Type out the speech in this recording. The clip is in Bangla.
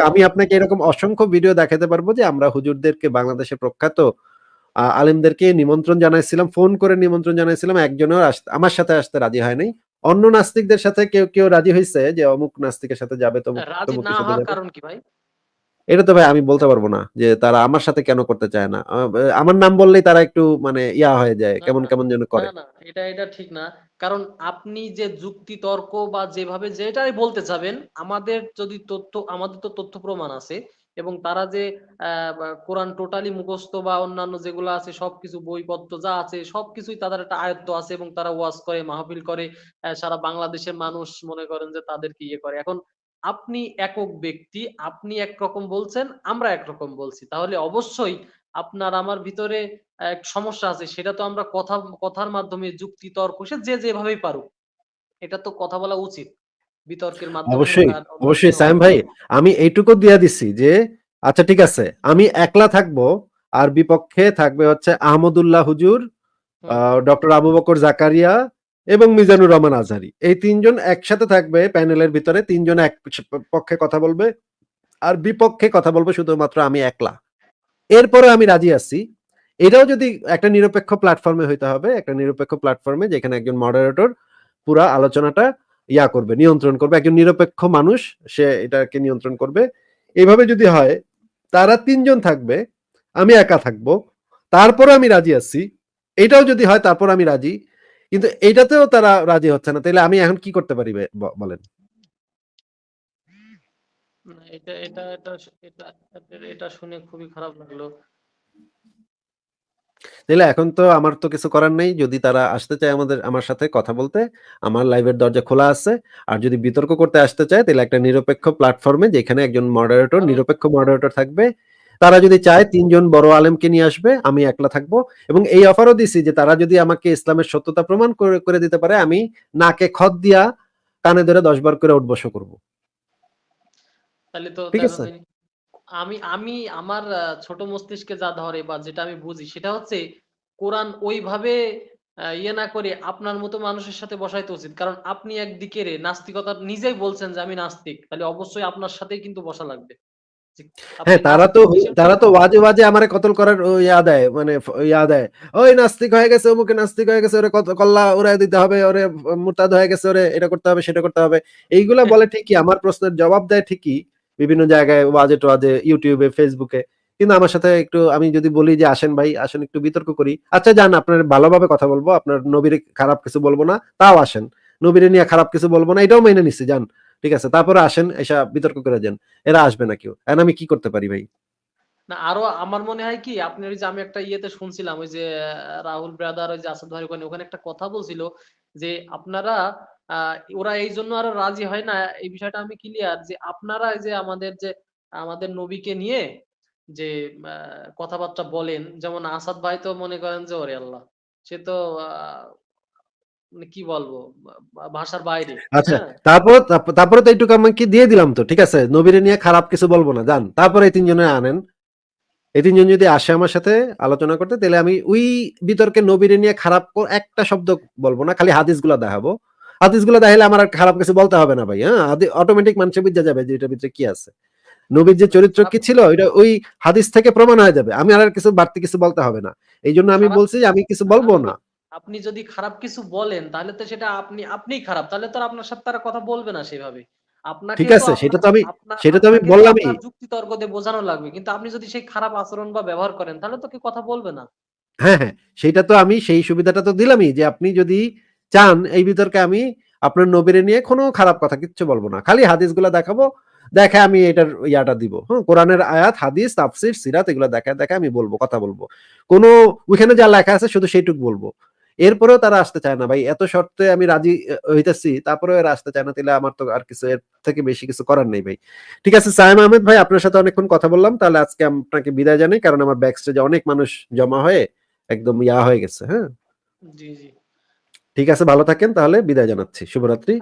আমি আপনাকে এরকম অসংখ্য ভিডিও দেখাতে পারব যে আমরা হুজুরদেরকে বাংলাদেশের প্রখ্যাত আলেমদেরকে নিমন্ত্রণ জানাইছিলাম, ফোন করে নিমন্ত্রণ জানাইছিলাম। একজনও আমার সাথে আসতে রাজি হয় নাই। অন্য নাস্তিকদের সাথে কেউ, কেউ রাজি হয়েছে যে অমুক নাস্তিকের সাথে যাবে, তমুক। কারণ কি ভাই? এটা তো ভাই আমি বলতে পারব না যে তারা আমার সাথে কেন করতে চায় না। আমার নাম বললেই তারা একটু মানে ইয়া হয়ে যায়। কেমন, কেমন যেন করে। এটা, এটা ঠিক না। কারণ আপনি যে যুক্তি তর্ক বা যেভাবে যেটাই বলতে চাবেন, আমাদের যদি তথ্য আমাদের তো তথ্য প্রমাণ আছে এবং তারা যে কোরআন টোটালি মুখস্থ বা অন্যান্য যেগুলো আছে সবকিছু বইপত্র যা আছে সবকিছুই তাদের একটা আয়ত্ত আছে এবং তারা ওয়াজ করে, মাহফিল করে। সারা বাংলাদেশের মানুষ মনে করেন যে তাদেরকে ইয়ে করে। এখন আপনি একক ব্যক্তি, আপনি একরকম বলছেন, আমরা একরকম বলছি। তাহলে অবশ্যই আপনার আমার ভিতরে এক সমস্যা আছে সেটা তো আমরা কথা কথার মাধ্যমে যুক্তি তর্ক সে যে যেভাবেই পারুক। এটা তো কথা বলা উচিত। বিতর্কের মাধ্যমে অবশ্যই, অবশ্যই ভাই আমি এইটুকু দিয়া দিচ্ছি যে আচ্ছা ঠিক আছে। আমি একলা থাকব আর বিপক্ষে থাকবে হচ্ছে আহমদুল্লাহ হুজুর, ডক্টর আবু বকর জাকারিয়া এবং মিজানুর রহমান আজহারী। এই তিনজন একসাথে থাকবে প্যানেলের ভিতরে তিনজন এক পক্ষে কথা বলবে। আর বিপক্ষে কথা বলব শুধুমাত্র আমি একলা। এরপরেও আমি রাজি আছি। এটাও যদি একটা নিরপেক্ষ প্ল্যাটফর্মে হইতে হবে। একটা নিরপেক্ষ প্ল্যাটফর্মে যেখানে একজন মডারেটর পুরা আলোচনাটা ইয়া করবে, নিয়ন্ত্রণ করবে। একজন নিরপেক্ষ মানুষ সে এটাকে নিয়ন্ত্রণ করবে। এইভাবে যদি হয় তারা তিনজন থাকবে, আমি একা থাকব। তারপরেও আমি রাজি আছি। এটাও যদি হয় তারপর আমি রাজি। কিন্তু এইটাতেও তারা রাজি হচ্ছে না। তাইলে আমি এখন কি করতে পারি বলেন? না এটা, এটা, এটা, এটা, এটা শুনে খুবই খারাপ লাগল। তাইলে এখন তো আমার তো কিছু করার নেই। যদি তারা আসতে চায় আমাদের আমার সাথে কথা বলতে, আমার লাইভের দরজা খোলা আছে। আর যদি বিতর্ক করতে আসতে চায় তাহলে একটা নিরপেক্ষ প্ল্যাটফর্মে যেখানে একজন মডারেটর, নিরপেক্ষ মডারেটর থাকবে। তারা যদি চায় তিনজন বড় আলেমকে নিয়ে আসবে, আমি একলা থাকব এবং এই অফারও দিছি যে তারা যদি আমাকে ইসলামের সত্যতা প্রমাণ করে, করে দিতে পারে আমি নাকে খত দিয়া কানে ধরে ১০ বার করে উঠবস করব। তাহলে তো ঠিক আছে? আমি আমি আমার ছোট মস্তিষ্কে যা ধরে বা যেটা আমি বুঝি সেটা হচ্ছে কোরআন ওইভাবে ইয়ে না করে আপনার মতো মানুষের সাথে বসাইতে উচিত। কারণ আপনি একদিকে রে নাস্তিকতা নিজেই বলছেন যে আমি নাস্তিক। তাহলে অবশ্যই আপনার সাথেই কিন্তু বসা লাগবে। হ্যাঁ, তারা তো তারা তো ওয়াজে, ওয়াজে আমারে কতল করার ইয়া দেয় মানে ইয়া দেয়। ওই নাস্তিক হয়ে গেছে, অমুকে নাস্তিক হয়ে গেছে, ওরে কত কল্লা উড়ায় দিতে হবে, ওরে মুরতাদ হয়ে গেছে, ওরে এটা করতে হবে, সেটা করতে হবে। এইগুলা বলে ঠিকই, আমার প্রশ্নের জবাব দেয় ঠিকই। বিভিন্ন জায়গায় YouTube এ, Facebook এ। কিন্তু আমার সাথে একটু আমি যদি বলি যে আসেন ভাই, আসেন একটু বিতর্ক করি। আচ্ছা যান আপনার ভালোভাবে কথা বলব। আপনার নবীরে খারাপ কিছু বলব না। তাও আসেন। নবীরে নিয়ে খারাপ কিছু বলব না। এটাও মেনে নিচ্ছি যান। ঠিক আছে। তারপরে আসেন, আইসা বিতর্ক করে যান। এরা আসবে না কেউ। এখন আমি কি করতে পারি ভাই? না আরও আমার মনে হয় কি আপনি ওই যে আমি একটা ইয়েতে শুনছিলাম ওই যে রাহুল ব্রাদার ওই যে আসাদ ভাই ওখানে একটা কথা বলছিল যে আপনারা ওরা এইজন্য আরও রাজি হয় না এই বিষয়টা আমি ক্লিয়ার যে আপনারা যে আমাদের যে আমাদের নবীকে নিয়ে যে কথাবার্তা বলেন যেমন আসাদ ভাই তো মনে করেন যে ওরে আল্লাহ! সে তো মানে কি বলব ভাষার বাইরে। আচ্ছা, হ্যাঁ? তারপর তারপরে তো এইটুকু আমাকে দিয়ে দিলাম তো। ঠিক আছে? নবীরে নিয়ে খারাপ কিছু বলব না। যান। তারপরে এই ৩ জনে আনেন। এই ৩ জন যদি আসে আমার সাথে আলোচনা করতে তাইলে আমি ওই বিতর্কে নবীরে নিয়ে খারাপ একটা শব্দ বলব না। খালি হাদিসগুলা দেখাবো। হাদিসগুলা দেখাইলে আমার আর খারাপ কিছু বলতে হবে না ভাই। হ্যাঁ? অটোমেটিক মানুষে বুঝা যাবে যে এটার ভিতরে কি আছে। নবীর যে চরিত্র কি ছিল ওইটা ওই হাদিস থেকে প্রমাণ হয়ে যাবে। আমি আর কিছু বাড়তি কিছু বলতে হবে না। এইজন্য আমি বলছি যে আমি কিছু বলব না। আপনি যদি খারাপ কিছু বলেন তাহলে তো সেটা আপনি আপনিই খারাপ। তাহলে তো আপনার সাথে তারা কথা বলবে না সেভাবে। আপনাকে ঠিক আছে, সেটা তো আমি আপনা সেটা তো আমি বললামই। যুক্তি তর্ক দিয়ে বোঝানো লাগবে। কিন্তু আপনি যদি সেই খারাপ আচরণ বা ব্যবহার করেন তাহলে তো কেউ কথা বলবে না। হ্যাঁ, হ্যাঁ। সেইটা তো আমি সেই সুবিধাটা তো দিলামই যে আপনি যদি চান এই বিতর্কে আমি আপনার নবীরে নিয়ে কোনো খারাপ কথা কিচ্ছু বলব না। খালি হাদিসগুলা দেখাবো। দেখে আমি এটার ইয়াটা দিব। হুম? কোরআনের আয়াত, হাদিস, তাফসীর, সিরাত এগুলো দেখায়, দেখে আমি বলব কথা বলব কোনো ওইখানে যা লেখা আছে শুধু সেইটুক বলব এরপরেও তারা আসতে চায় না ভাই। এত শর্তে আমি রাজি হইতেছি, তারপরেও এরা আসতে চায় না। তাহলে আমার তো আর কিছু এর থেকে বেশি কিছু করার নেই ভাই। ঠিক আছে সায়েম আহমেদ ভাই আপনার সাথে অনেকক্ষণ কথা বললাম। তাহলে আজকে আপনাকে বিদায় জানাই। কারণ আমার ব্যাক স্টেজে অনেক মানুষ জমা হয়ে একদম ইয়া হয়ে গেছে। হ্যাঁ? জি, জি। ঠিক আছে ভালো থাকেন তাহলে বিদায় জানাচ্ছি। শুভরাত্রি।